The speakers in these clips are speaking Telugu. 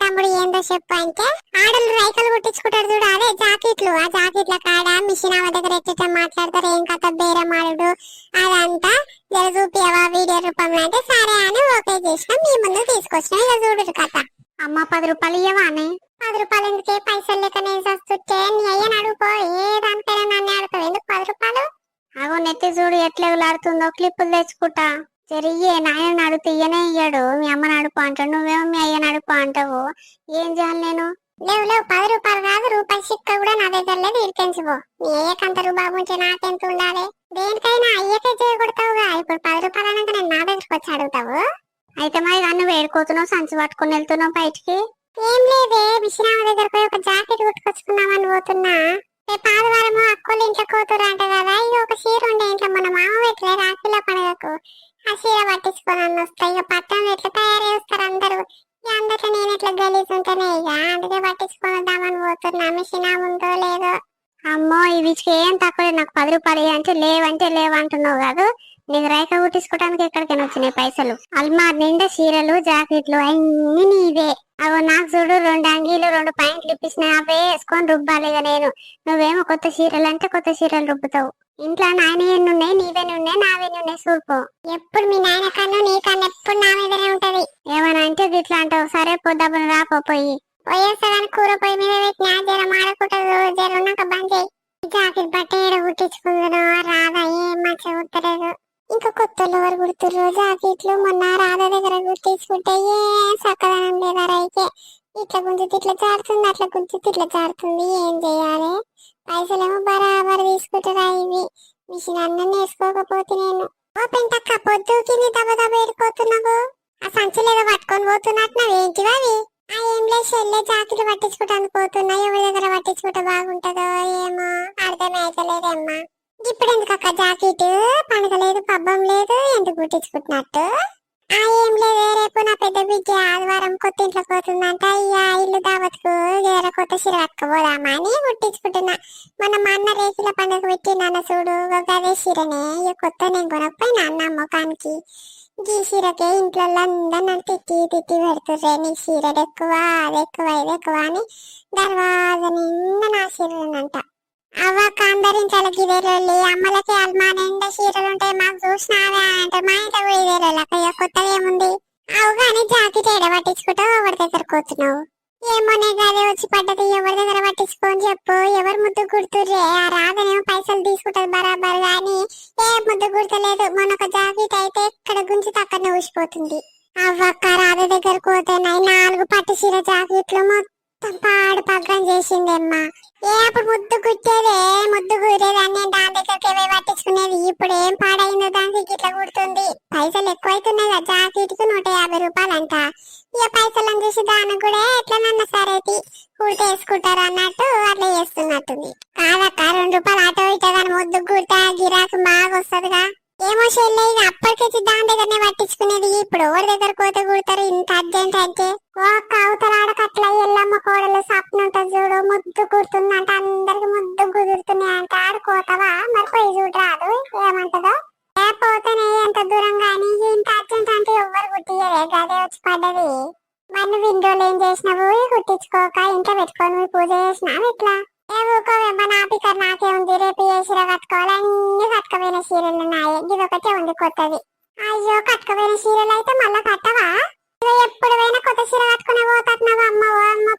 తమ్ముడు ఏందో చెప్పు అంటే ఆడలు రైకలు కుట్టించుకుంటారు చూడు అదే జాకెట్లు. ఆ జాకెట్ల కాడ మిషన్ ఆమె దగ్గర ఎట్లా మాట్లాడతారు ఏం కథ బేరమాడు అదంతా జర చూపియవా వీడియో రూపంలో అంటే సరే అని ఓకే చేసినాం మీ ముందు తీసుకొచ్చినాం ఇక చూడు కథ. అమ్మ పది రూపాయలు ఇయ్యవా అని పది రూపాయలు ఎందుకే? పైసలు లేక నేను చస్తుంటే నీ అయ్యని అడుగుకో ఏ దానిపైన నన్ను అడుగుతావు. ఎందుకు పది రూపాయలు? అగో నెత్తి చూడు ఎట్లా ఎగులాడుతుందో క్లిప్పులు తెచ్చుకుంటా. జరిగే నాయన అడిగితే ఇయ్యనే ఇయ్యాడు. మీ అమ్మని అడుపు అంటాడు నువ్వేమో మీ అయ్యని అడుపు అంటావు ఏం చేయాలి నేను? లేవు లేవు. పది రూపాయలు కాదు రూపాయి చిక్క కూడా నా దగ్గర లేదు. ఇరికించుకో నీ అయ్యకంత రూపాయి ఉంచి నాకెంత ఉండాలి? దేనికైనా అయ్యకే చేయకూడతావుగా ఇప్పుడు పది రూపాయలు అనక నేను నా దగ్గరకు వచ్చి అడుగుతావు. అయితే మరి నన్ను వేడుకోతున్నావు సంచి పట్టుకుని వెళ్తున్నావు బయటికి? ఏం లేదే. విశ్రామ దగ్గర పోయి ఒక జాకెట్ కుట్టుకొచ్చుకుందామని పోతున్నా. రేపు ఆదివారము అక్కోళ్ళు ఇంట్లో కూతురు అంట కదా. ఇది ఒక చీర ఉండే ఇంట్లో మన మామ పెట్టలే రాఖీల పండుగకు. ఆ చీర పట్టించుకొని అన్న వస్తాయి. ఇక పట్టణం ఎట్లా తయారు చేస్తారు అందరూ? ఇక నేను ఎట్లా గలీజ్ ఉంటేనే ఇక అందుకే పట్టించుకొని వద్దామని పోతున్నా. మిషన్ ఉందో లేదో? అమ్మో ఇవి ఏం తక్కువ. నాకు పది రూపాయలు అంటే లేవంటే లేవంటున్నావు కాదు. నీకు రేఖ కుట్టించుకోవడానికి ఎక్కడికైనా వచ్చినాయి పైసలు. అల్మార్ నిండా చీరలు జాకెట్లు అన్ని నీవే. అవో నాకు చూడు రెండు అంగీలు రెండు పాయింట్లు ఇప్పించిన అవే వేసుకొని రుబ్బాలి ఇక నేను. నువ్వేమో కొత్త చీరలు అంటే కొత్త చీరలు రుబ్బుతావు. ఇంట్లో నాయన ఉన్నాయి నీవే ఉన్నాయి నావే ఉన్నాయి చూపు ఎప్పుడు మీ నాయన కన్ను నీ కన్ను ఎప్పుడు నా మీదనే ఉంటది. ఏమైనా అంటే ఇట్లా అంటావు. సరే పొద్దున రాపో పోయి. పోయేస్తాదని కూర పొయ్యి మీద పెట్టినా జర మాడకుంటదు జర ఉన్నాక బంద్ చేయి. జాకెట్ బట్ట ఏడ కుట్టించుకుందనో రాదా ఏం మంచిగా కుట్టలేదు. ఇంకా కొత్తలు ఎవరు కుడుతుర్రు జాకెట్లు మొన్న రాధా దగ్గర కుట్టించుకుంటే ఏ సక్కదనం లేదా రైకే. ఇట్లా గుంజుతి ఇట్లా జారుతుంది అట్లా గుంజుతి ఇట్లా జారుతుంది ఏం చేయాలి? పైసలేమో బరాబర్ తీసుకుంటారా ఇవి. మిషన్ అన్నం వేసుకోకపోతే నేను. ఓ పెంటక్క పొద్దు కింది దెబ్బ దెబ్బ ఆ సంచులు పట్టుకొని పోతున్నట్టున్నావు. ఏంటివి అవి? ఆ ఏం లేదు చెల్లె జాకెట్లు పట్టించుకుంటాను పోతున్నా. ఎవరి దగ్గర పట్టించుకుంటే బాగుంటుందో ఏమో అర్థమైతలేదమ్మా. ఇప్పుడు ఎందుకక్క జాకెట్ పండుగ లేదు పబ్బం లేదు ఎందుకు కుట్టించుకుంటున్నట్టు? ఏం లేదు రేపు నా పెద్ద బిడ్డ ఆదివారం కొత్త ఇంట్లో పోతుందంట ఇక ఇల్లు దావత్కు వేరే కొత్త చీర కట్టుకోపోదామా అని ముట్టించుకుంటున్నా. మన మా అన్న రేకుల పండుగ పెట్టినాన్న చూడు గదే సిరనే ఇక కొత్త నేను కొనకపోయినా అన్న ముఖానికి. ఈ చీరకే ఇంట్లో అందరూ నన్ను తిట్టి తిట్టి పెడుతుర్రే నీ చీరలు ఎక్కువ అది ఎక్కువ ఇది ఎక్కువ అని. దర్వాజ నిండా నా చీరలనంట. అవ్వ కాందరించాల గివేలొల్లి అమ్మలకి అల్మా నిండా చీరలు ఉంటాయి మాకు చూసినావా అంటే మా ఇంట్లో పోయి ఇదేలక్క ఇక కొత్తగా ఏముంది? అవు కానీ జాకెట్ ఏడ పట్టించుకుంటావు? ఎవరి దగ్గర కూర్చున్నావు ఏమోనే గదే వచ్చి పడ్డది. ఎవరి దగ్గర పట్టించుకోని చెప్పు. ఎవరు ముద్దు కుడుతుర్రే ఆ రాధనేమో పైసలు తీసుకుంటది బరాబర్ కానీ ఏ ముద్దు కుడతలేదు మొన్న ఒక జాకెట్ అయితే ఇక్కడ గుంజి అక్కడనే ఊసిపోతుంది. అవ్వక్క రాధ దగ్గర పోతే నాలుగు పట్టు చీర జాకెట్లు మొత్తం పాడు పగ్గం చేసిందమ్మా ఏ అప్పుడు ముద్దు కుట్టేదే ముద్దు కుట్టేదాన్ని నేను దాని దగ్గరికి పోయి పట్టించుకునేది. ఇప్పుడు ఏం పాడైందో దానికి ఇట్లా కుడుతుంది. పైసలు ఎక్కువైతున్నాయి కదా జాకెట్ నూట యాభై రూపాయలంట. ఇక పైసలను చూసి దానికి కూడా ఎట్లనన్నా సరే కుడితే వేసుకుంటారు అన్నట్టు అట్లా చేస్తున్నట్టుంది. కాదక్క రెండు రూపాయలు ఆటో ఇటో కానీ ముద్దు కుడితే గిరాకు బాగా వస్తుందిగా. ఏమో చెల్లె ఇక అప్పటికొచ్చి దాని దగ్గరనే పట్టించుకునేది. ఇప్పుడు ఎవరి దగ్గర కోత కుడతారు? ఇంత అర్జెంట్ అంటే ఓ అవతల ఎల్లమ్మ కోడలు స్వప్న ఉంటుంది చూడు. ముద్దు కుడుతుందంట అందరికి ముద్దు కుదురుతున్నాయి అంట ఆడుకోతావా మరి పోయి చూడు రాదు. ఏమంటదో? ఏ ఎంత దూరం కానీ ఇంత అర్జెంట్ అంటే ఎవ్వరు కుట్టియరే గదే వచ్చి పడ్డది. మరి నువ్వు ఇండోలు ఏం చేసినావు? కుట్టించుకోక? ఇంట్లో పెట్టుకొని పూజ చేసినావు? ఇట్లా ఏ ఊకోవేమ్మ నా పికర్ నాకే ఉంది. రేపు ఏ చీర కట్టుకోవాలి? అన్ని కట్టుకోపోయిన చీరలు ఉన్నాయి. ఇది ఒకటే ఉంది కొత్తది. అయ్యో కట్టుకోపోయిన చీరలు అయితే మళ్ళీ కట్టవా? ఎప్పుడు పోయినా కొత్త చీర కట్టుకునే పోతున్నావు అమ్మ అమ్మ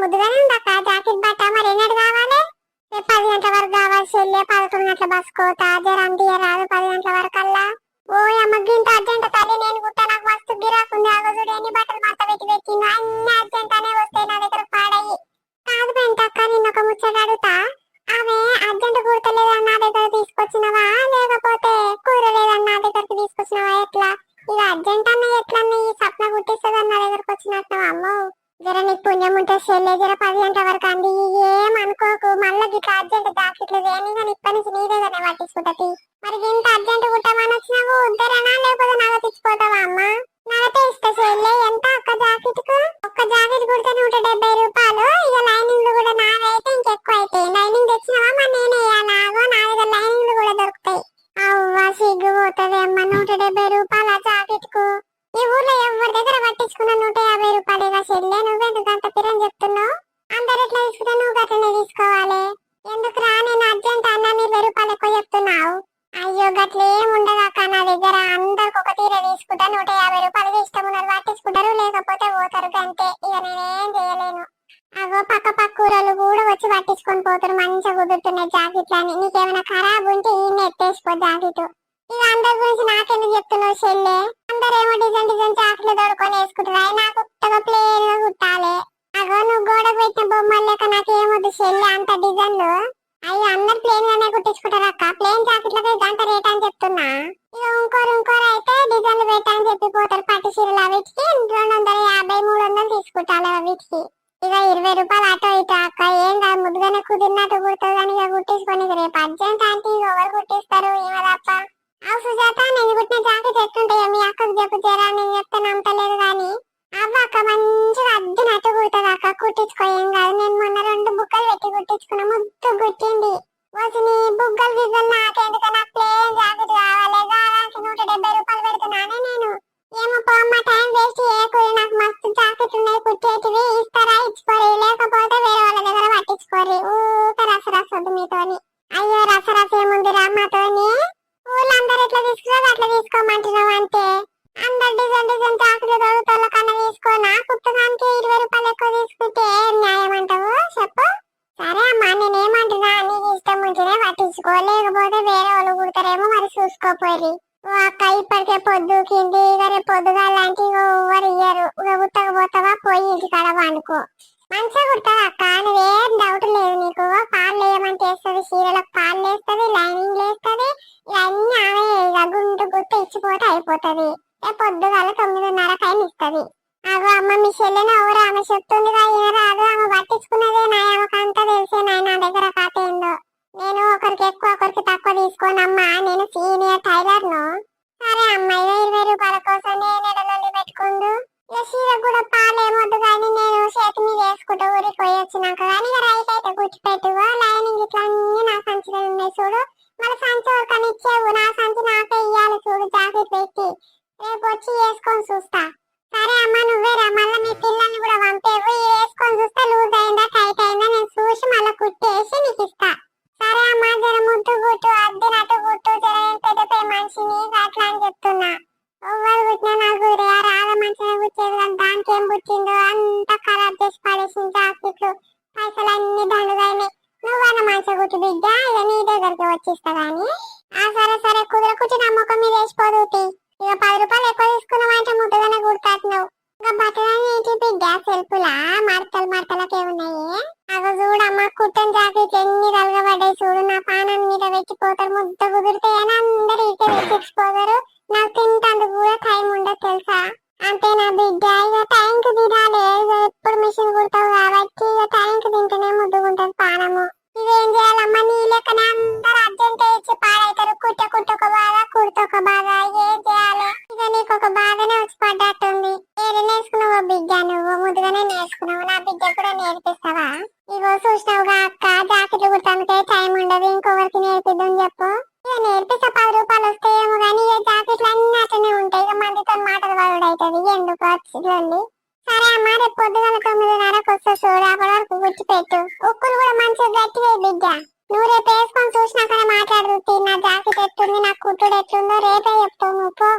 ముద్దుగానే ఓ అమ్మకి ఇంత అర్జెంట్ తల్లి నేను గుట్ట నాకు మస్తు గిరాకుంది ఆగో చూడు ఎన్ని బట్టలు మడత పెట్టి పెట్టిందో. అన్ని అర్జెంట్ అనే వస్తాయి తీసుకొచ్చినవా? లేకపోతే కూర లేదని ఎట్లా? ఇక అర్జెంట్ అన్న ఎట్లన్నీ ఈ సప్న కుట్టిస్తుందని నా దగ్గరకు వచ్చినట్టు అమ్మో. జర నీకు పుణ్యం ఉంటే సెల్లే జర పది గంటల వరకు అంది. ఏం అనుకోకు. మళ్ళీ గిట్లా అర్జెంట్ జాకెట్లు దేని కానీ ఇప్పటి నుంచి నీదే కదా పట్టించుకుంటది మరి ఇంత అర్జెంట్ కుట్టమని వచ్చినావు? ఉద్దరేనా? లేకపోతే నగ తెచ్చిపోతావా అమ్మ? నీకేమైనా ఈ ఎత్తేసిపో జాకెట్. ఇక అందరి గురించి నాకెందుకు చెప్తున్నావు చెల్లె? అందరు ఏమో డిజైన్ డిజైన్ జాకెట్లు దొడుకొని వేసుకుంటారు అవి నాకు ఉత్తగా ప్లేన్గా కుట్టాలి. అగో నువ్వు గోడకు పెట్టిన బొమ్మలు లేక నాకు ఏమొద్దు చెల్లె అంత డిజైన్లు? అవి అందరు ప్లేన్ గానే కుట్టించుకుంటారు అక్క. ప్లేన్ జాకెట్లకి గంట రేట్ అని చెప్తున్నా. ఇక ఇంకోరు ఇంకోరు అయితే డిజైన్లు పెట్టని చెప్పిపోతారు పట్టు చీరలు అవిటికి రెండు వందల యాభై మూడు వందలు తీసుకుంటారు అవిటికి. ఇక ఇరవై రూపాయలు అటో ఇటో అక్క ఏం కాదు ముద్దుగానే కుదిరినట్టు కుడుతుంది కానీ ఇక కుట్టించుకొని రేపు అర్జెంట్ అంటే ఇక ఎవరు కుట్టిస్తారు ఏమో తప్ప అవు సుజాత నేను కుట్టిన జాకెట్ ఎట్లుంటాయో మీ అక్కకు చెప్పు జరా నేను చెప్తే నమ్మలేదు కానీ అవ్వ అక్క మంచిగా అద్దినట్టు కుడుతుంది అక్క కుట్టించుకో ఏం కాదు నేను మొన్న రెండు బుక్కలు పెట్టి కుట్టించుకున్నా ముద్దు కుట్టింది. వచ్చి నీ బుగ్గలు బిగ్గలు నాకెందుకు నాకు ప్లేన్ జాకెట్ కావాలి దానికి నూట డెబ్బై రూపాయలు పెడుతున్నానే నేను. ఏమో పోమ్మ టైం వేస్ట్ చేయకూడదు నాకు మస్తు జాకెట్ ఉన్నాయి కుట్టేటివి. ఇస్తారా ఇచ్చుకోరి. లేకపోతే వేరే వాళ్ళ దగ్గర పట్టించుకోరి ఊక రస రసొద్దు మీతోని. అయ్యో రస రస ఏముంది రామ్మతోని ఊళ్ళో అందరు ఎట్లా తీసుకున్నారు అట్లా తీసుకోమంటున్నావు అంతే అందరు డిజైన్ డిజైన్ జాకెట్లు దొరుకుతాళ్ళ కన్నా తీసుకోనా? కుట్టడానికి ఇరవై రూపాయలు ఎక్కువ తీసుకుంటే ఏం న్యాయం అంటావు? చెప్పు. సరే అమ్మా నేనేమంటున్నా? నీకు ఇష్టం ఉంటేనే పట్టించుకో. లేకపోతే వేరే వాళ్ళు కుడతారేమో మరి చూసుకోపోయి అక్క ఇప్పటికే పొద్దుకింది ఇక రేపు పొద్దుగా లాంటి ఎవరు ఇయ్యరు. ఇక ఉత్తగా పోతావా పోయి ఇంటికాడ వండుకో మంచిగా కుడతావు అక్క? నువ్వేం డౌట్ లేదు నీకు. పాలు వేయమంటే వేస్తుంది చీరలకు పాలు వేస్తుంది లైనింగ్ వేస్తుంది ఇవన్నీ ఆమె ఇక గుంటు గుర్తు ఇచ్చిపోతే అయిపోతుంది. రేపు పొద్దుగాల తొమ్మిదిన్నర టైం ఇస్తుంది. అగో అమ్మ మీ చెల్లెన ఎవరు? ఆమె చెప్తుంది ఈయన రాదు ఆమె పట్టించుకున్నదే నా ఆమెకు అంతా తెలిసే నా దగ్గర కథ ఏందో నేను ఒకరికి ఎక్కువ ఒకరికి తక్కువ తీసుకోనమ్మా నేను సీనియర్ టైలర్ను. సరే అమ్మ ఇక ఇరవై రూపాయల కోసం నేను ఎడలొల్లి పెట్టుకుందు ఇక చీర కూడా పాలేమొద్దు కానీ నేను చేతి మీద వేసుకుంటూ ఊరికి పోయి వచ్చినాక కానీ ఇక రైట్ అయితే కూర్చిపెట్టు లైనింగ్ ఇట్లా అన్ని నా సంచిలో ఉన్నాయి చూడు. మళ్ళీ సంచి ఒకరిని ఇచ్చేవు నా అగో చూడమ్మా కుట్టని జాకెట్ ఎన్ని తలగబడ్డాయి చూడు. నా పానం మీద పెట్టిపోతారు ముద్ద కుదిరితే అని అందరు ఇటే పెట్టిపోతారు నాకు తింటందుకు కూడా టైం ఉండదు తెలుసా? అంతే నా బిడ్డ ఇక టైంకి తినాలి ఎప్పుడు మిషన్ కుడతావు కాబట్టి ఇక టైంకి తింటేనే ముద్దుకుంటుంది పానము. ఇదేం చేయాలమ్మా? నీ లెక్కన అందరు అర్జెంట్ ఇచ్చి పాడైతారు కుట్ట కుట్ట ఒక బాధ కుర్త ఒక బాధ. ఏం చేయాలి? ఇక నీకు ఒక బాధనే వచ్చి పడ్డట్టుంది ఏది నేర్చుకున్నావు బిడ్డ నువ్వు? ముందుగానే నేర్చుకున్నావు. నా బిడ్డ కూడా నేర్పిస్తావా? ఇగో చూసినావుగా అక్క జాకెట్లు కుట్టానికే టైం ఉండదు. ఇంకొకరికి నేర్పిద్దాం చెప్పు. ఇక నేర్పిస్తే పది రూపాయలు వస్తాయేమో కానీ ఇక జాకెట్లు అన్ని అట్లనే ఉంటాయి. ఇక మందితో మాటలు పడుడు అవుతుంది ఎందుకు వచ్చింది? సరే అమ్మా రేపు పొద్దుగల తొమ్మిదిన్నరకు వస్తా చూడు అప్పటి వరకు గుర్తు పెట్టు. ఉక్కులు కూడా మంచిగా గట్టిగా బిడ్డ. నువ్వు రేపు వేసుకొని చూసినాకనే మాట్లాడుతూ నా జాకెట్ ఎట్టుంది నా కుట్టుడు ఎట్లుందో రేపే చెప్తావు నువ్వు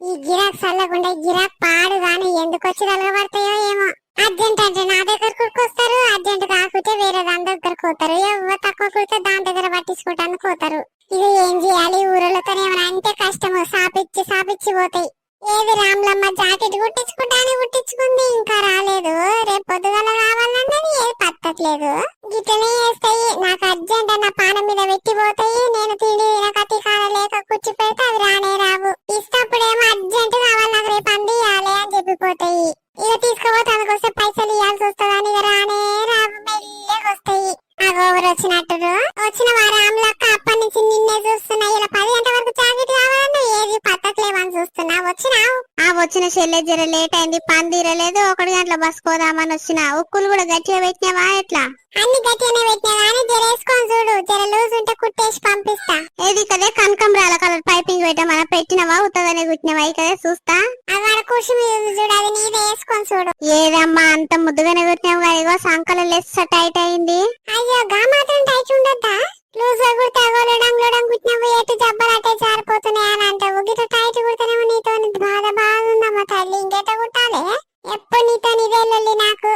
ఈ గిరాక్ చల్లకుండా గిరాక్ పాడు గాని ఎందుకు వచ్చి కలగబడతాయో ఏమో. అర్జెంట్ అంటే నా దగ్గర వస్తారు అర్జెంట్ కాకుంటే వేరే దాని దగ్గర కోతారు ఎవరు తక్కువ కుడితే దాని దగ్గర పట్టించుకోవటానికి పోతారు. ఇది ఏం చేయాలి? ఊరలతో ఏమైనా అంటే కష్టము. సాపిచ్చి సాపిచ్చి పోతాయి. ఏది రామ్లమ్మ జాకెట్ కుట్టించుకుంటానే కుట్టించుకుంది? ఇంకా రాలేదు. రేపు పొద్దుగల కావాలన్నది ఏది పట్టట్లేదు. గిట్లనే వేస్తాయి నాకు అర్జెంట్ నా పానం మీద పెట్టిపోతాయి. నేను వచ్చిన ఉక్కులు కూడా గట్టిగా పెట్టినావా ఎట్లా? అన్ని గట్టిగానే పెట్టినా కానీ జరేసుకొని చూడు జర లూజ్ ఉంటే కుట్టేసి పంపిస్తా. ఏది కదే కనకంబరాల కలర్ పైపింగ్ పెట్టమన్నా పెట్టినవా? ఉత్తగానే కుట్టినవా? కదే చూస్తా. అక్కడ కుర్చీ మీద చూడు అది నీదే వేసుకొని చూడు. ఏదమ్మా అంత ముద్దుగానే కుట్టినావు కానీ ఇగో సంకల లెస్ టైట్ అయింది. అయ్యో గా మాత్రం టైట్ ఉండద్దా? లూజ్గా కుడితే అగోలడం లోడం కుట్టినవు ఎటు జబ్బలు అటే జారిపోతున్నాయి అని అంటావు. గిట్ట టైట్ కుడితేనేమో నీతో బాధ బాగుందమ్మా తల్లి ఇంకెట కుట్టాలి ఎప్పుడు నీతో ఇదే లొల్లి నాకు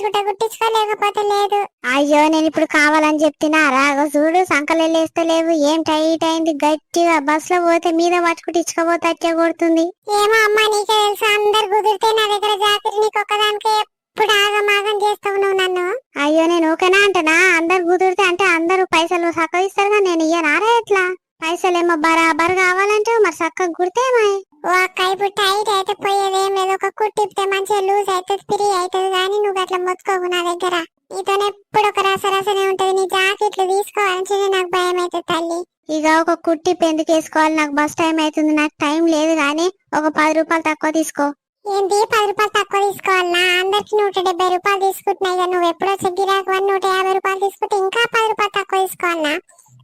కుట్టించుకుంటా కుట్టించుకోలేకపోతే లేదు. అయ్యో నేను ఇప్పుడు కావాలని చెప్తున్నారా అగో చూడు సంకలు లేవు ఏం టైట్ అయింది? గట్టిగా బస్లో పోతే మీద పట్టుకుంటే ఇచ్చుకోపోతే అచ్చే కొడుతుంది. ఏమో అమ్మా నీకే తెలుసు. అందరు కుదిరితే నా దగ్గర జాకెట్ నీకు ఒక్కదానికే ఎప్పుడు ఆగమాగం చేస్తావు నువ్వు నన్ను? అయ్యో నేను ఓకేనా అంటనా? అందరు కుదిరితే అంటే అందరూ పైసలు సక్క ఇస్తారుగా నేను ఇయ్యనారా ఎట్లా? పైసలేమో బరాబర్ కావాలంటే మరి సక్క గుర్తేమాయ్ ఓ అక్క ఇప్పుడు టైట్ అయితే పోయేది. లేదు ఒక కుట్టిప్తే మంచిగా లూజ్ అవుతుంది ఫ్రీ అవుతుంది కానీ నువ్వు అట్లా మొత్తుకోకు నా దగ్గర. నీతో ఎప్పుడు ఒక రస రసనే ఉంటది. నీ జాకెట్లు తీసుకోవాలంటే నాకు భయం అవుతుంది తల్లి. ఇక ఒక కుట్టి పెందుకు వేసుకోవాలి? నాకు బస్ టైం అవుతుంది. నాకు టైం లేదు కానీ ఒక పది రూపాయలు తక్కువ తీసుకో. ఏంటి పది రూపాయలు తక్కువ తీసుకోవాలనా? అందరికి నూట డెబ్బై రూపాయలు తీసుకుంటున్నాయి నువ్వు ఎప్పుడో గిరాకు అని నూట యాభై రూపాయలు తీసుకుంటే ఇంకా పది రూపాయలు తక్కువ తీసుకోవాలనా?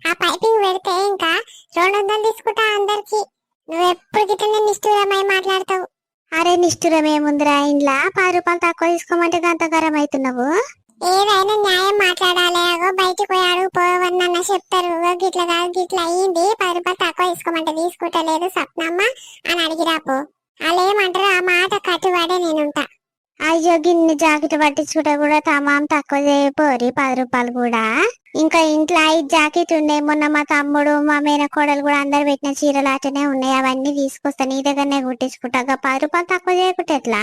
ఆ పైపింగ్ పెడితే ఇంకా రెండు వందలు తీసుకుంటా అందరికి. నువ్వు ఎప్పుడు గిట్లనే నిష్ఠూరమై మాట్లాడతావు? అరే నిష్ఠురం ఏముందిరా ఇంట్లో పది రూపాయలు తక్కువ తీసుకోమంటే గంత గరం అవుతున్నావు ఏదైనా న్యాయం మాట్లాడాలి. అగో బయటికి పోయి అడుగు పోవన్న చెప్తారు. "ఇగో గిట్ల కాదు గిట్ల అయ్యింది పది రూపాయలు తక్కువ తీసుకోమంటే తీసుకుంటలేదు సప్నమ్మ అని అడిగిరాపో వాళ్ళు ఏమంటారు ఆ మాట కట్టుబడే నేనుంటా. అయ్యో గిన్నె జాకెట్ పట్టించుకుంటే కూడా తమాం తక్కువ చేయపోరి పది రూపాయలు కూడా. ఇంకా ఇంట్లో ఐదు జాకెట్ ఉన్నాయి మొన్న మా తమ్ముడు మా మేనకోడలు కూడా అందరు పెట్టిన చీరలు అటనే ఉన్నాయి అవన్నీ తీసుకొస్తా నీ దగ్గరనే కుట్టించుకుంటా. పది రూపాయలు తక్కువ చేయకుంటే ఎట్లా?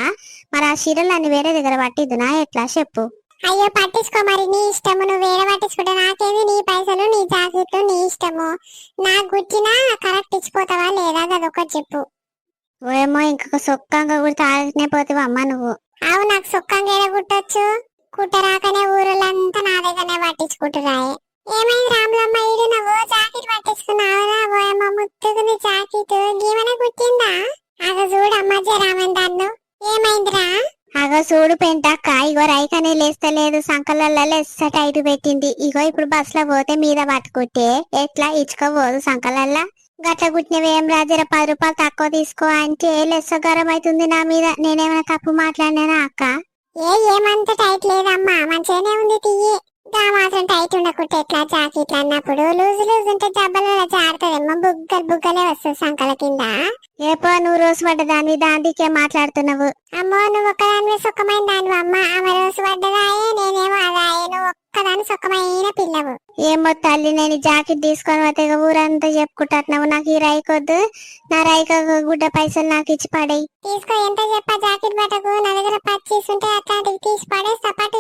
మరి ఆ చీరలు అన్ని వేరే దగ్గర పట్టిద్దునా? ఎట్లా? చెప్పు. అయ్యో పట్టించుకో మరి నీ ఇష్టము. నువ్వు వేరే పట్టించుకుంటే నాకేంది? నీ పైసలు నీ జాకెట్లు నీ ఇష్టము. నాకు గుట్టినా కరెక్ట్ ఇచ్చిపోతావా లేదా? అదొకటి చెప్పు. ఏమో ఇంకొక సొక్కంగా కూడా తాగనే పోతావు అమ్మ నువ్వు? అవు నాకు సుఖంగా ఏడ కుట్టొచ్చు? కుట్టరాకనే దగ్గరనే పట్టించుకుంటున్నాయి ఏమైంది రాములమ్మ? ఈడు నువ్వు జాకెట్ పట్టించుకున్నావురా ఓయమ్మ ముత్తుకుని జాకెట్. గీమనే కుట్టిందా? అగ చూడమ్మ జరామని దాన్ని. ఏమైందిరా? అగో చూడు పెంటక్క. ఇగో రైకనే లేస్తలేదు. సంకలల్లో లెస్స టైట్ పెట్టింది. ఇగో ఇప్పుడు బస్లో పోతే మీద పట్టుకుంటే ఎట్లా ఇచ్చుకోబోదు సంకలల్లా. గట్ల గుట్టినవేం రాజర పది రూపాయలు తక్కువ తీసుకో అంటే లెస్స గరం అవుతుంది నా మీద. నేనేమైనా తప్పు మాట్లాడినానా అక్క? ఏ ఏమంత టైట్ లేదమ్మా. మంచిగానే ఉంది తీయి గా మాత్రం టైట్ ఉండకుంటే ఎట్లా జాకెట్లు అన్నప్పుడు? లూజ్ లూజ్ ఉంటే జారుతుందేమో బుగ్గలు బుగ్గలే వస్తుంది సంకల కింద. ఏపో నువ్వు రోజు పడ్డ దాని దానికే మాట్లాడుతున్నావు. అమ్మో నువ్వు ఒక్కదాని సుఖమైన దాని అమ్మ. ఆమె రోజు పడ్డదాయే నేనేమో అదాయే. నువ్వు ఒక్కదాని సుఖమైన పిల్లవు. ఏమో తల్లి నేను జాకెట్ తీసుకొని పోతే ఊరంతా చెప్పుకుంటున్నావు. నాకు ఈ రైకొద్దు నా రైక గుడ్డ పైసలు నాకు ఇచ్చి పడేయి. తీసుకో ఎంత చెప్పా జాకెట్ బట్టకు నా దగ్గర పచ్చీస్ ఉంటే అట్లాంటివి తీసి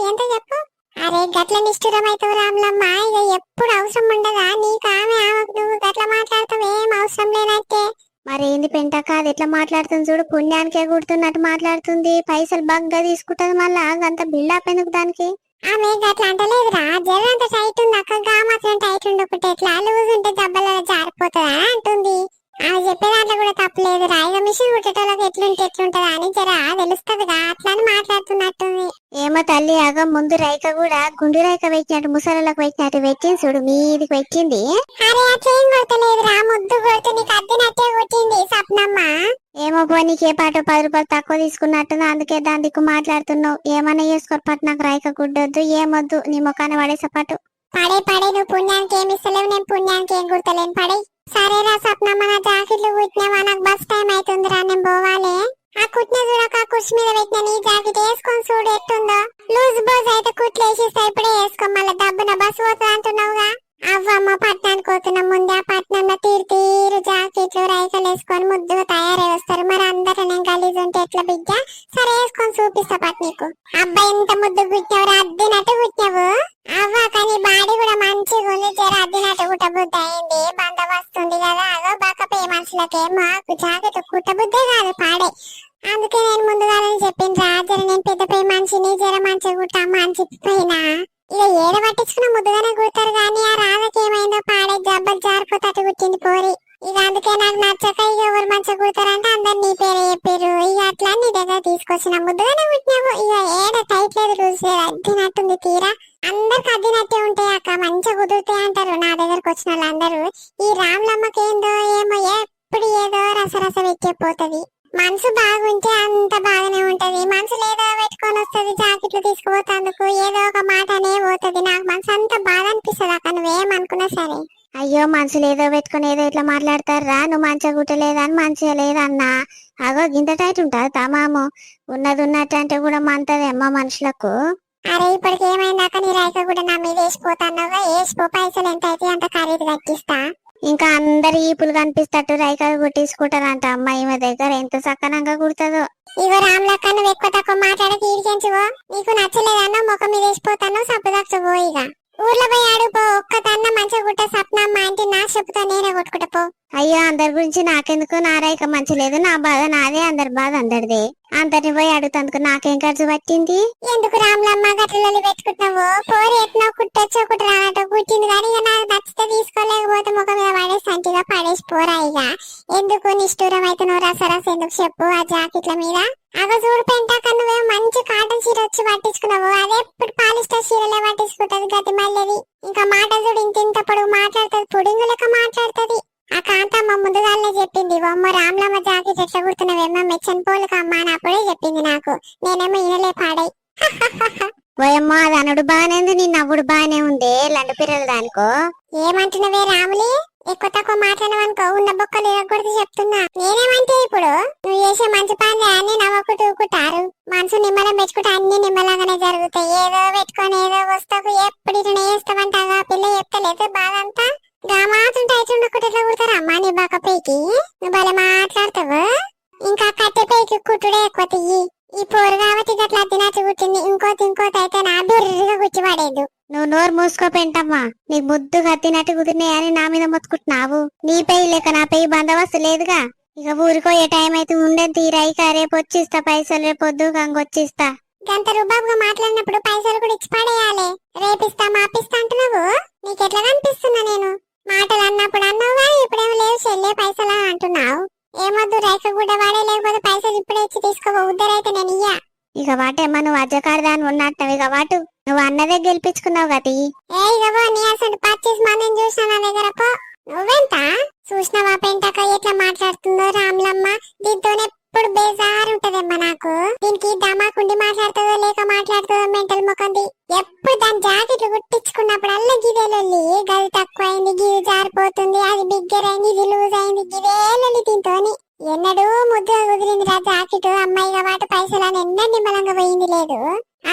ఎంత చెప్పు? అరే గట్ల నిష్ఠురం అవుతావు రాములమ్మ. ఇక ఎప్పుడు అవసరం ఉండదా? నీకు ఆమె ఆమెకు నువ్వు గట్ల మాట్లాడతావు? ఏం అవసరం లేనట్టే. మరి ఏంది పెంటక్క అది ఎట్లా మాట్లాడుతుంది చూడు? పుణ్యానికే గుర్తున్నట్టు మాట్లాడుతుంది. పైసలు బగ్గా తీసుకుంటది మళ్ళా. అంత బిల్డప్ ఎందుకు దానికి? ఆమె గట్ల అంటలేదురా జరంత టైట్ ఉంది. అక్క మాత్రం టైట్ ఉండకుంటే ఎట్లా? లూజ్ ఉంటే దెబ్బలలో జారిపోతుందా అంటుంది. ఆమె చెప్పే దాంట్లో కూడా తప్పలేదురా ఇక మిషన్ కుట్టేటోళ్ళకి ఎట్లుంటే ఎట్లుంటదా అని జరా తెలుస్తుందిగా. అట్లా అని ఏమో తల్లి అగ ముందు రైక కూడా గుండు రైక పెట్టినట్టు ముసలకు పెట్టినట్టు పెట్టింది చూడు మీదికి పెట్టింది. ఏమో పో నీకు ఏ పాట పది రూపాయలు తక్కువ తీసుకున్నట్టు అందుకే దాని దిక్కు మాట్లాడుతున్నావు. ఏమన్నా చేసుకోరు పట్టు నాకు రైక గుడ్డొద్దు ఏమొద్దు నీ ముఖాన్ని పడేసే పట్టు. పడే పడే నువ్వు పుణ్యానికి ఏమి ఇస్తలేవు నేను పుణ్యానికి ఏం గుర్తలేను పడే. సరేరా సప్నమ్మ నా జాకెట్లు కుట్టినావా నాకు బస్ టైం అవుతుందిరా నేను పోవాలి. ఆ కుట్టిన చూడక కుర్చీ మీద పెట్టిన నీ జాకెట్ వేసుకొని చూడు ఎట్టుందో. లూజ్ బోజ్ అయితే కుట్లు వేసిస్తా ఇప్పుడే వేసుకో మళ్ళీ డబ్బున బస్సు పోతుంది అంటున్నావుగా? అవ్వమ్మ పట్టణానికి పోతున్నా ముందే ఆ పట్టణంలో తీరు తీరు జాకెట్లు రైకలు వేసుకొని ముద్దుగా తయారై వస్తారు మరి అందరూ నేను గలీజ్ ఉంటే ఎట్లా బిడ్డ? సరే వేసుకొని చూపిస్తా పట్ నీకు అబ్బాయి ఎంత ముద్దు కుట్టినవు అద్దినట్టు కుట్టినవు అవ్వ కానీ బాడీ కూడా మంచిగా ఉంది జర అద్దినట్టు కుట్టబుద్ధి అయింది. బంద వస్తుంది కదా అదో బకపే మనుషులకే మాకు జాగ్రత్త కుట్టబుద్ధే కాదు పాడే. అందుకే నేను ముందుగానే చెప్పింది రా జర నేను పెద్ద పోయి మనిషిని జర మంచిగా కుట్టమ్మా అని చెప్పిపోయినా ఇక ఏడ పట్టించుకున్న ముద్దుగానే కుడతారు కానీ ఆ రాధకేమైందో పాడే జబ్బలు జారిపోతాటు కుట్టింది పోరి. ఇక అందుకే నాకు నచ్చక ఇక ఎవరు మంచిగా కుడతారంటే అందరు నీ పేరే చెప్పారు ఇక అట్లా నీ దగ్గర తీసుకొచ్చిన ముద్దుగానే కుట్టినావు. ఇక ఏడ టైట్ లేదు రూల్స్ లేదు తీరా. అందరికి అద్దినట్టే ఉంటాయి అక్క మంచిగా కుదురుతాయి అంటారు. నా దగ్గరకు వచ్చిన వాళ్ళందరూ ఈ రాములమ్మకి ఏందో ఏమో ఎప్పుడు ఏదో రసరస వెక్కిపోతుంది మనసు బాగుంటే అంత బాగానే ఉంటది. మనసు లేదో పెట్టుకొని వస్తుంది జాకెట్లు తీసుకుపోతందుకు ఏదో ఒక మాట అనే పోతుంది. నాకు మనసు అంత బాధ అనిపిస్తుంది అక్క నువ్వేమనుకున్నా సరే. అయ్యో మనసు లేదో పెట్టుకుని ఏదో ఇట్లా మాట్లాడతారా నువ్వు మంచిగా కుట్టలేదా? అని మంచిగా లేదన్నా అగో గింత టైట్ ఉంటుంది తమాము ఉన్నది ఉన్నట్టు అంటే కూడా మంతదేమ్మా మనుషులకు. అరే ఇప్పటికి ఏమైందాక నీ రైక కూడా నా మీద వేసిపోతాన్నావుగా? వేసిపో పైసలు ఎంత అయితే అంత ఖరీదు కట్టిస్తా. ఇంకా అందరు ఈపులు కనిపిస్తట్టు రైకాలు కుట్టించుకుంటారంట. అమ్మ ఈమె దగ్గర ఎంత సక్కనంగా కుడుతుందో. ఇగో రామ్లక్క నువ్వు ఎక్కువ తక్కువ మాట్లాడక ఈడికెంచువో నీకు నచ్చలేదన్నా ముఖం మీద వేసిపోతాను సప్పుదక్షపో ఇక ఊర్లో పోయి మంచిగా గుట్ట సప్నమ్మ అంటే నా చెప్పుతో నేనే కొట్టుకుంటా పో. అయ్యో అందరి గురించి నాకెందుకు? నా రైక మంచి లేదు నా బాధ నాదే అందరి బాధ అందరిదే. అందరిని పోయి అడుగుతందుకు నాకేం ఖర్చు పట్టింది? ఎందుకు రామ్లమ్మ గట్లలో పెట్టుకుంటున్నావు? పోరు ఎట్నో కుట్టొచ్చు ఒకటి రానట్టు కుట్టింది కానీ ఇక నాకు నచ్చితే తీసుకోలేకపోతే ముఖం మీద పడేసి సంచిగా పడేసి పోరా ఇక. ఎందుకు నిష్ఠూరం అయితే నువ్వు రసరస ఎందుకు చెప్పు ఆ జాకెట్ల మీద? అగ చూడు పెంటాక నువ్వే మంచి కాటన్ చీర వచ్చి పట్టించుకున్నావు. అదే ఇప్పుడు పాలిస్టర్ చీరలే పట్టించుకుంటది గతి మళ్ళీ ఇంకా మాట చూడు ఇంత ఇంత పొడుగు మాట్లాడుతుంది పుడింగు లెక్క మాట్లాడుతుంది. ఆ కాంతమ్మ ముందుగానే చెప్పింది బొమ్మ రామ్లమ్మ జాకెట్ ఎట్లా కుడుతున్నావేమో మెచ్చని పోలుక అమ్మ అని అప్పుడే చెప్పింది నాకు. నేనేమో ఈయనలే పాడై. ఓయమ్మా అది అనుడు బాగానే ఉంది నీ నవ్వుడు బాగానే ఉంది. లండు పిల్లలు దానికో? ఏమంటున్నవే రాములి? ఎక్కువ తక్కువ మాట్లాడమనుకో ఉన్న బొక్కలు ఇవ్వకూడదు చెప్తున్నా. నేనేమంటే ఇప్పుడు నువ్వు చేసే మంచి పనులు అన్ని నవ్వకు ఊకుంటారు మనసు నిమ్మలం పెట్టుకుంటే అన్ని నిమ్మలంగానే జరుగుతాయి. ఏదో పెట్టుకొని ఏదో వస్తావు. ఎప్పుడు ఇట్లా వేస్తామంటావా పిల్ల చెప్తలేదు. బాధ అంతా మాత్రం అయితే ఉండకుండా ఎట్లా కుడతారు. అమ్మా నీ బాక పైకి. నువ్వు భలే మాట్లాడతావు. ఇంకా కట్టె పైకి కుట్టుడే ఎక్కువ తియ్యి. ఈ పోరు కాబట్టి గట్లా తినచ్చు కుట్టింది ఇంకోటి ఇంకోటి అయితే నా బిర్రిగా గుచ్చి పడేదు నువ్వు నోరు మూసుకోపెంటమ్మా. నీకు ముద్దు కత్తినట్టు కుదిరినాయని నా మీద మొత్తుకుంటున్నావు. నీ పెయి లేక నా పెయి బందోబస్తు లేదుగా. ఇక ఊరికో ఏ టైం అయితే ఉండేది తీరాయిక రేపు వచ్చిస్తా. పైసలు రేపు వద్దు గంగొచ్చిస్తా గంత రుబాబుగా మాట్లాడినప్పుడు పైసలు కూడా ఇచ్చి పడేయాలి. రేపిస్తా మాపిస్తా అంటున్నావు? నీకెట్లా కనిపిస్తున్నా నేను? మాటలు అన్నప్పుడు అన్నావు కానీ ఇప్పుడేమో లేవు. చెల్లే పైసలు అంటున్నావు. ఏమొద్దు రేఖ కూడా వాడే లేకపోతే పైసలు ఇప్పుడే ఇచ్చి తీసుకో ఉద్దరైతే నేను ఇయ్యా. ఇక వాటేమ్మా నువ్వు అజ్జకాడదాని ఉన్నట్టు ఇక వాటు. నువ్వు అన్నదే గెలిపించుకున్నావు గతి ఏ ఇగవో నీ అసలు పర్చేస్ మందిని చూసినా నా దగ్గర పో. నువ్వెంత? చూసినావా పెంటక ఎట్లా మాట్లాడుతుందో రాములమ్మ? దీంతోనే ఎప్పుడు బేజారు ఉంటదమ్మా నాకు. దీనికి దమాకుండి మాట్లాడుతుందో లేక మాట్లాడుతుందో మెంటల్ ముఖంది. ఎప్పుడు దాని జాకెట్లు కుట్టించుకున్నప్పుడల్లా గిదే లొల్లి. గది తక్కువ అయింది గిది జారిపోతుంది అది బిగ్గర్ అయింది ఇది లూజ్ అయింది గిదే లొల్లి దీంతోని. ఎన్నడూ ముద్దుగా కుదిరింది రా జాకెట్. అమ్మాయి కాబట్టి పైసలు అని ఎన్న నిమ్మలంగా పోయింది లేదు.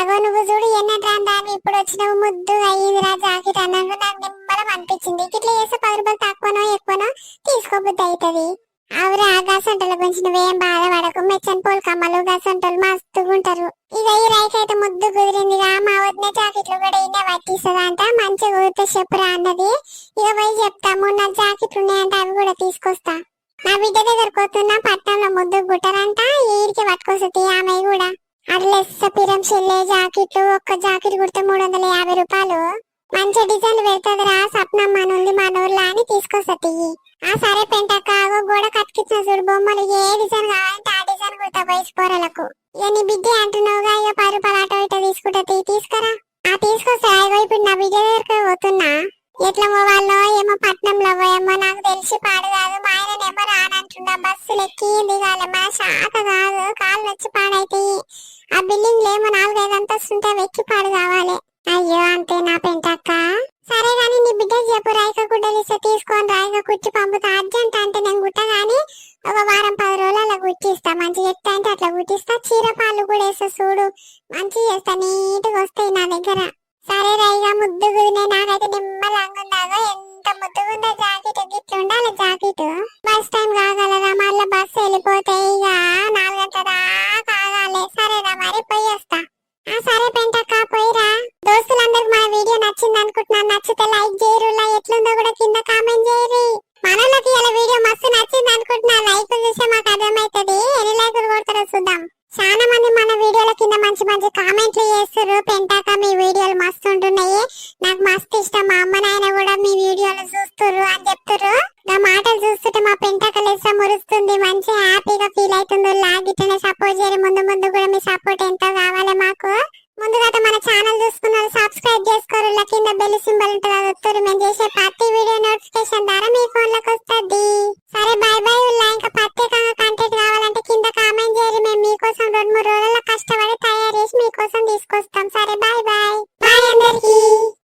అగో నువ్వు చూడు ఎన్నట్రా దాన్ని ఇప్పుడు వచ్చినావు ముద్దుగా అయ్యింది రా జాకెట్ అన్నాక నాకు నిమ్మలం అనిపించింది. ఇట్లా చేస్తే పది రూపాయలు తక్కువనో ఎక్కువనో తీసుకోబుద్ది అవుతుంది అవురా గసంటల గురించి నువ్వేం బాధపడకు. మెచ్చని పోలు కమ్మలు గసంటలు మస్తుగా ఉంటారు ఇక ఈ రైస్ అయితే ముద్దు కుదిరిందిగా మా వదిన జాకెట్లు కూడా ఇన్నే పట్టిస్తుందంట. మంచిగా కుదిరితే చెప్పురా అన్నది. ఇక పోయి చెప్తా మూడు జాకెట్లు ఉన్నాయంట అవి కూడా తీసుకొస్తా. నా బిడ్డ దగ్గర వస్తున్నా పట్నంలో ముద్దు గుట్టరంట ఈడికి పట్టుకొస్తుంది ఆమె కూడా. అడ్లెస్ పిరం చెల్లే జాకెట్లు. ఒక్క జాకెట్ కుడితే మూడు వందల యాభై రూపాయలు. మంచి డిజైన్ పెడుతుంది రా సప్నమ్మ నుండి మా నూర్లా అని తీసుకొస్తుంది. ఆ సరే పెంటక్క ఆగో గోడ కతికిచ్చిన చూడు బొమ్మలు ఏ డిజైన్ కావాలంటే ఆ డిజైన్ కుడతా వయసు పోరలకు ఇక నీ బిడ్డ అంటున్నావుగా ఇక పది రూపాయలు అటో ఇటో తీసుకుంటా తీసుకురా. ఆ తీసుకొస్తా ఇగో ఇప్పుడు నా బిడ్డ దగ్గరకు పోతున్నా. ఎట్లా పోవాలో ఏమో పట్నంలో పోయేమో నాకు తెలిసి పాడు కాదు మా ఆయననేమో రానంటుండ బస్సులు ఎక్కి దిగాలి మా శాఖ కాదు కాళ్ళు వచ్చి పాడైతాయి ఆ బిల్డింగ్ ఏమో నాలుగైదు అంతస్తుంటే వెక్కి పాడు కావాలి. అయ్యో అంతే నా పెంటక్క. సరే కానీ నీ బిడ్డ చెప్పు రాయిక గుడ్డలు ఇస్తే తీసుకొని రాయిక కుచ్చి పంపుతా అర్జెంట్ అంటే నేను గుట్ట కానీ ఒక వారం పది రోజులు అలా కుట్టిస్తా. మంచి చెప్తా అంటే అట్లా కుట్టిస్తా. చీర పాలు కూడా వేస్తా చూడు. మంచి చేస్తా నీట్గా వస్తాయి నా దగ్గర. సరే రైగా ముద్దుగునే నాకైతే నిమ్మలంగుందాగా ఎంత ముద్దుగుందో జాకెట్ గిట్ల ఉండాలి జాకెట్. Bus time కాగలరా? మళ్ళీ బస్సు వెళ్ళిపోతే ఇక నాలుగు గంటల దాకా ఆగాలి. సరేరా మరి పోయి వస్తా. ఆ సరే పెంటక్క పోయిరా. దోస్తులందరికి మన వీడియో నచ్చింది అనుకుంటున్నాను. నచ్చితే లైక్ చేయరు ఎట్లుందో కూడా కింద కామెంట్ చేయరు మనోళ్ళకి ఇలా వీడియో మస్తు